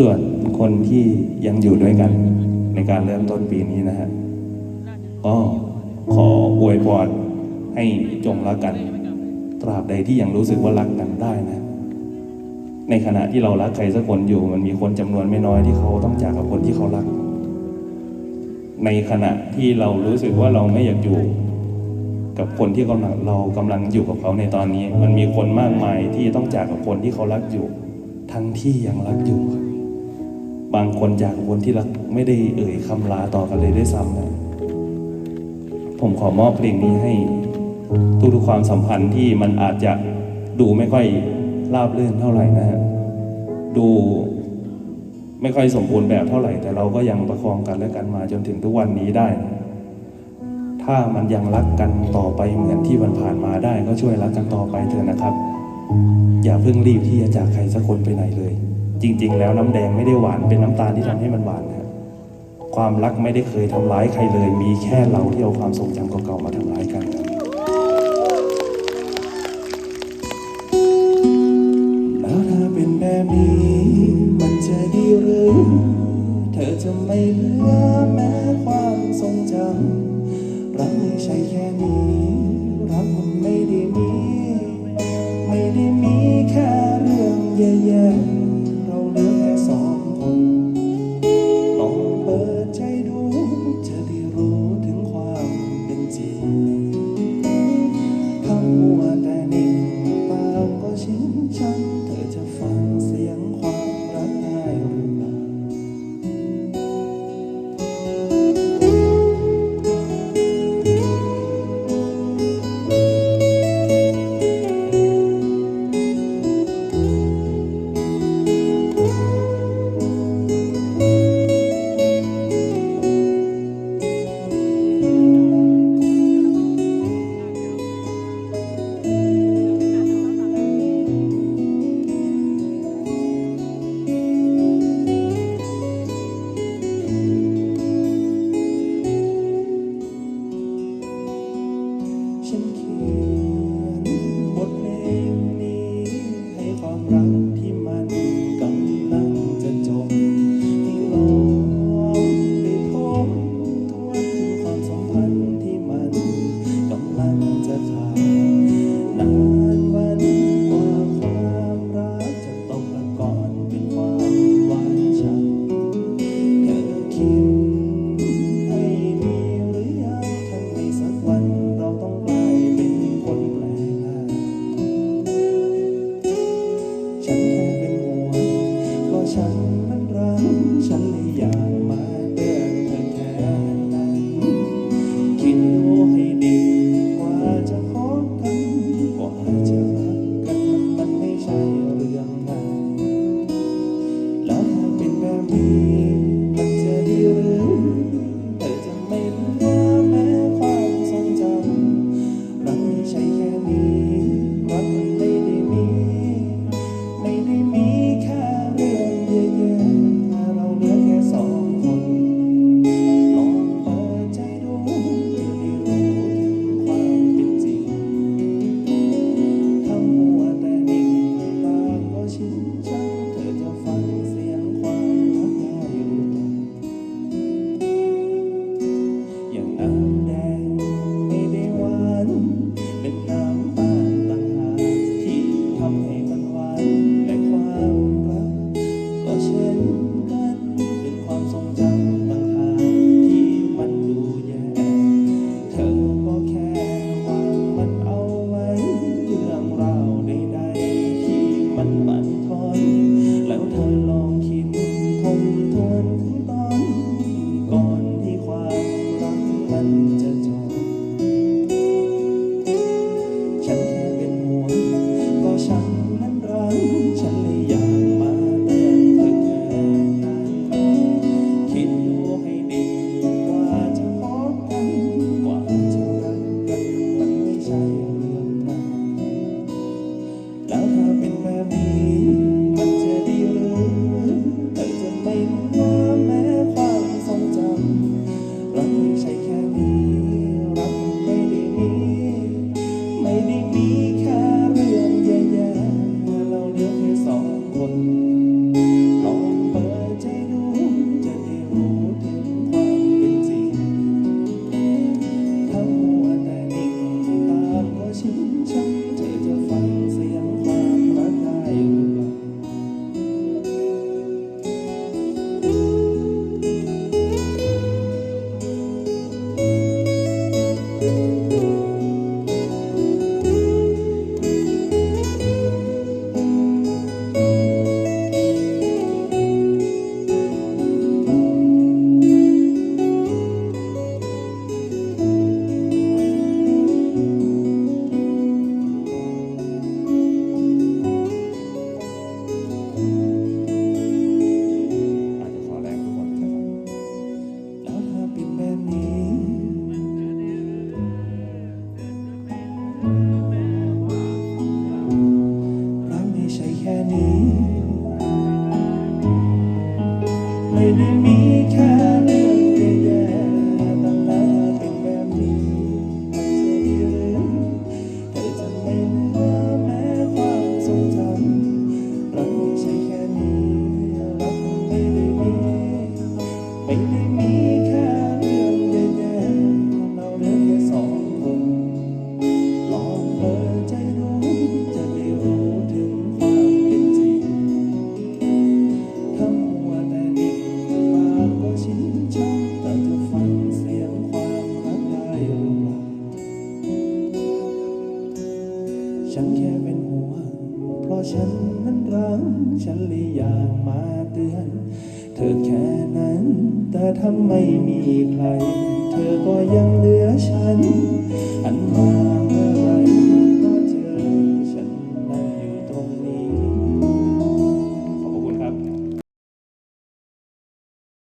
ส่วนคนที่ยังอยู่ด้วยกันในการเริ่มต้นปีนี้นะฮะก็ขออวยพรให้จงรักกัน ตราบใดที่ยังรู้สึกว่ารักกันได้นะ ในขณะที่เรารักใครสักคนอยู่มันมีคนจำนวนไม่น้อยที่เขาต้องจากกับคนที่เขารัก ในขณะที่เรารู้สึกว่าเราไม่อยากอยู่กับคนที่กำลังเรากำลังอยู่กับเขาในตอนนี้ มันมีคนมากมายที่ต้องจากกับคนที่เขารักอยู่ ทั้งที่ยังรักอยู่ครับ บางคนจากกับคนที่รักไม่ได้เอ่ยคำลาต่อกันเลยด้วยซ้ำนะผมขอมอบเพลงนี้ให้ทุกๆความสัมพันธ์ที่มันอาจจะดูไม่ค่อยราบรื่นเท่าไหร่นะฮะดูไม่ค่อยสมบูรณ์แบบเท่าไหร่ แต่เราก็ยังประคองกันและกันมาจนถึงทุกวันนี้ได้ ถ้ามันยังรักกันต่อไปเหมือนที่มันผ่านมาได้ ก็ช่วยรักกันต่อไปเถอะนะครับ อย่าเพิ่งรีบที่จะจากใครสักคนไปไหนเลย จริง ๆ แล้วน้ำแดงไม่ได้หวานเป็นน้ำตาลที่ทำให้มันหวานครับความรักไม่ได้เคยทำร้ายใครเลย มีแค่เราที่เอาความทรงจำเก่าๆมาทำร้ายกันครับแล้วถ้าเป็นแบบนี้มันจะดีหรือ เธอจะไม่เหลือแม้ความทรงจำรักไม่ใช่แค่นี้ รักมันไม่ได้มี แต่ทำไม่มีใคร เธอก็ยังเหลือฉัน อันมา